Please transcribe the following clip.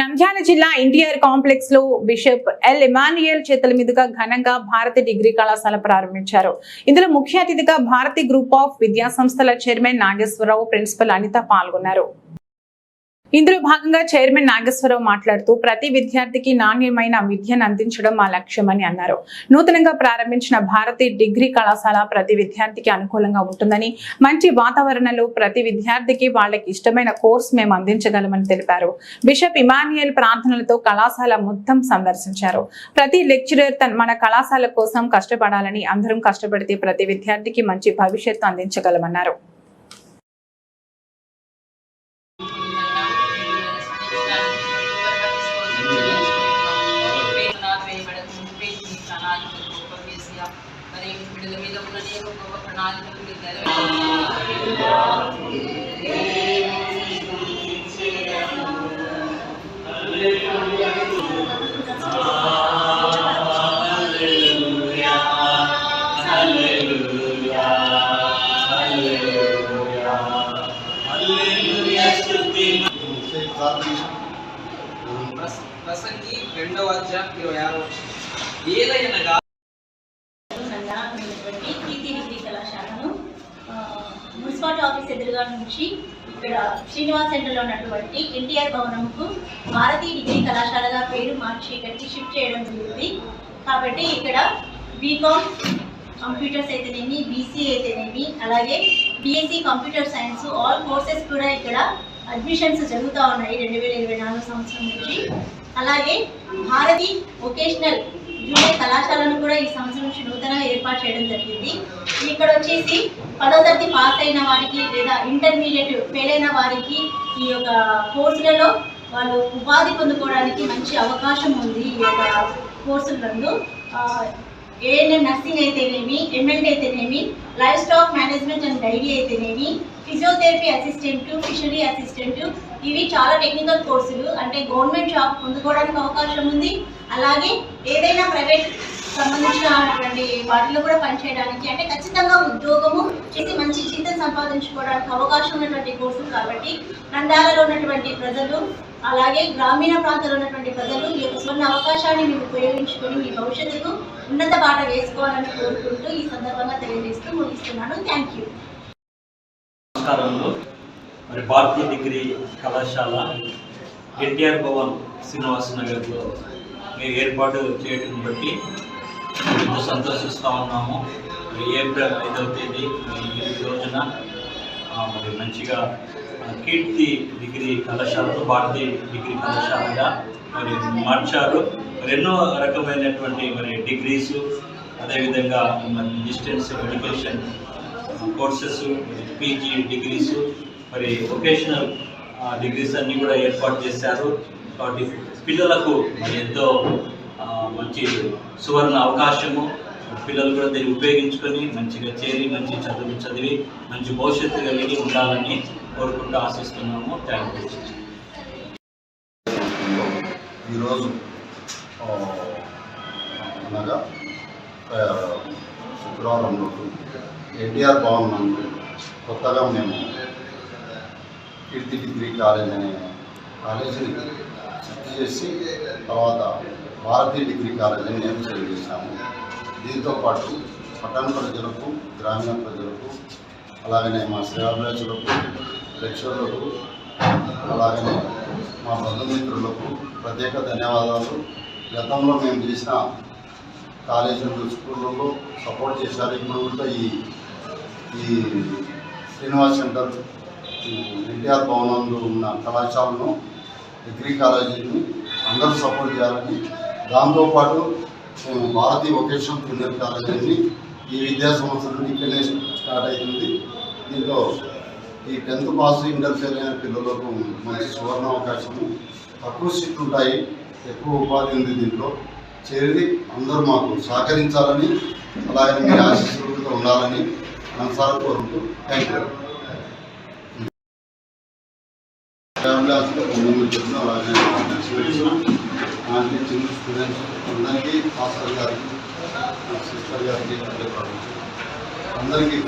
నంద్యాల జిల్లా ఎన్టీఆర్ కాంప్లెక్స్లో bishop L Emmanuel చేతుల మీదుగా ఘనంగా భారతి డిగ్రీ కళాశాల ప్రారంభించారు. ఇందులో ముఖ్య అతిథిగా భారతి గ్రూప్ ఆఫ్ విద్యా సంస్థల చైర్మన్ నాగేశ్వరరావు ప్రిన్సిపల్ అనిత పాల్గొన్నారు. ఇందులో భాగంగా చైర్మన్ నాగేశ్వరరావు మాట్లాడుతూ ప్రతి విద్యార్థికి నాణ్యమైన విద్యను అందించడం మా లక్ష్యమని అన్నారు. నూతనంగా ప్రారంభించిన భారతీయ డిగ్రీ కళాశాల ప్రతి విద్యార్థికి అనుకూలంగా ఉంటుందని మంచి వాతావరణంలో ప్రతి విద్యార్థికి వాళ్ళకి ఇష్టమైన కోర్స్ మేము అందించగలమని తెలిపారు. బిషప్ ఇమాన్యుయల్ ప్రార్థనలతో కళాశాల మొత్తం సందర్శించారు. ప్రతి లెక్చరర్ తన మన కళాశాల కోసం కష్టపడాలని అందరం కష్టపడితే ప్రతి విద్యార్థికి మంచి భవిష్యత్తు అందించగలమన్నారు. మరి విడుదల మీద ఉన్న నేను గొప్ప ప్రణాళికలు మీరు ప్రసంగి రెండవ అధ్యాయం ఇరవై ఆరో వచనం. ఏలయనగా నల్లా ఉన్నటువంటి కీర్తి డిగ్రీ కళాశాలను ఆ, మున్సిపాలిటీ ఆఫీస్ ఎదురుగా నుంచి ఇక్కడ శ్రీనివాస్ సెంటర్లో ఉన్నటువంటి ఎన్టీఆర్ భవనంకు భారతీ డిగ్రీ కళాశాలగా పేరు మార్చి ఇక్కడికి షిఫ్ట్ చేయడం జరిగింది. కాబట్టి ఇక్కడ బీకామ్ కంప్యూటర్స్ అయితేనేమి బీసీ అయితేనేమి అలాగే BSc computer science all courses కూడా ఇక్కడ అడ్మిషన్స్ జరుగుతూ ఉన్నాయి రెండు వేల ఇరవై నాలుగు సంవత్సరం నుంచి. అలాగే భారతి వొకేషనల్ జూనియర్ కళాశాలను కూడా ఈ సంవత్సరం నుంచి నూతనంగా ఏర్పాటు చేయడం జరిగింది. ఇక్కడ వచ్చేసి పదో తరగతి పాస్ అయిన వారికి లేదా ఇంటర్మీడియట్ ఫెయిల్ అయిన వారికి ఈ యొక్క కోర్సులలో వాళ్ళు ఉపాధి పొందుకోవడానికి మంచి అవకాశం ఉంది ఈ యొక్క కోర్సులందు ఏఎన్ఎం నర్సింగ్ అయితేనేమి ఎంఎల్టీ అయితేనేమి life stock management and dairy అయితేనేమి ఫిజియోథెరపీ అసిస్టెంట్ ఫిషరీ అసిస్టెంట్ ఇవి చాలా టెక్నికల్ కోర్సులు అంటే గవర్నమెంట్ జాబ్ పొందుకోవడానికి అవకాశం ఉంది. అలాగే ఏదైనా ప్రైవేట్ సంబంధించినటువంటి వాటిలో కూడా పనిచేయడానికి అంటే ఖచ్చితంగా ఉద్యోగము చేసి మంచి జీతం సంపాదించుకోవడానికి అవకాశం ఉన్నటువంటి కోర్సులు కాబట్టి నంద్యాలలో ఉన్నటువంటి ప్రజలు అలాగే గ్రామీణ ప్రాంతాల్లో ఉన్నటువంటి ప్రజలు ఈ యొక్క సువర్ణ అవకాశాన్ని మీరు ఉపయోగించుకొని మీ భవిష్యత్తుకు ఉన్నత బాట వేసుకోవాలని కోరుకుంటూ ఈ సందర్భంగా తెలియజేస్తూ ముగిస్తున్నాను. థ్యాంక్ యూ మరి భారతీయ డిగ్రీ కళాశాల ఎన్టీఆర్ భవన్ శ్రీనివాస నగర్లో ఏర్పాటు చేయడం బట్టి ఎంతో సంతోషిస్తూ ఉన్నాము. మరి ఏప్రిల్ ఐదవ తేదీ మరి ఈ రోజున మరి మంచిగా కీర్తి డిగ్రీ కళాశాలతో భారతీయ డిగ్రీ కళాశాలగా మరి మార్చారు. మరి ఎన్నో రకమైనటువంటి మరి డిగ్రీస్ అదేవిధంగా మరి distance education courses PG degrees మరి వొకేషనల్ డిగ్రీస్ అన్నీ కూడా ఏర్పాటు చేశారు. కాబట్టి పిల్లలకు మరి ఎంతో మంచి సువర్ణ అవకాశము. పిల్లలు కూడా దీన్ని ఉపయోగించుకొని మంచిగా చేరి మంచి చదువు చదివి మంచి భవిష్యత్తు కలిగి ఉండాలని కోరుకుంటూ ఆశిస్తున్నాము. థ్యాంక్ యూ ఈరోజు అనగా శుక్రవారం రోజు ఎన్టీఆర్ భవన్ కొత్తగా మేము కీర్తి డిగ్రీ కాలేజ్ అనే కాలేజీని చేసి తర్వాత భారతీయ డిగ్రీ కాలేజీని మేము నేమ్ చేశాము దీంతో పాటు పట్టణ ప్రజలకు గ్రామీణ ప్రజలకు అలాగనే మా శ్రేయాభిలాషులకు లెక్చర్లకు అలాగనే మా బంధుమిత్రులకు ప్రత్యేక ధన్యవాదాలు. గతంలో మేము చేసిన కాలేజీలు స్కూళ్ళలో సపోర్ట్ చేశారు. ఇప్పుడు కూడా ఈ ఈ శ్రీనివాస్ సెంటర్ ఎన్టీఆర్ భవనంలో ఉన్న కళాశాలను డిగ్రీ కాలేజీని అందరూ సపోర్ట్ చేయాలని దాంతోపాటు మేము భారతీయ వొకేషనల్ జూనియర్ కాలేజీని ఈ విద్యా సంవత్సరం నుండి ఇక్కడనే స్టార్ట్ అవుతుంది. దీంట్లో ఈ టెన్త్ పాస్ ఇంటర్ ఫెయిల్ అయిన పిల్లలకు మంచి సువర్ణ అవకాశము. తక్కువ సీట్లు ఉంటాయి ఎక్కువ ఉపాధి ఉంది దీంట్లో. చేరి అందరూ మాకు సహకరించాలని అలాగే మీ ఆశీస్సులతో ఉండాలని మనసారా కోరుకుంటూ థ్యాంక్ యూ ఫ్యామిలీ హాస్పిటల్ అలాగే చిన్న స్టూడెంట్స్ అందరికీ మాస్టర్ గారికి సిస్టర్ గారికి అందరికీ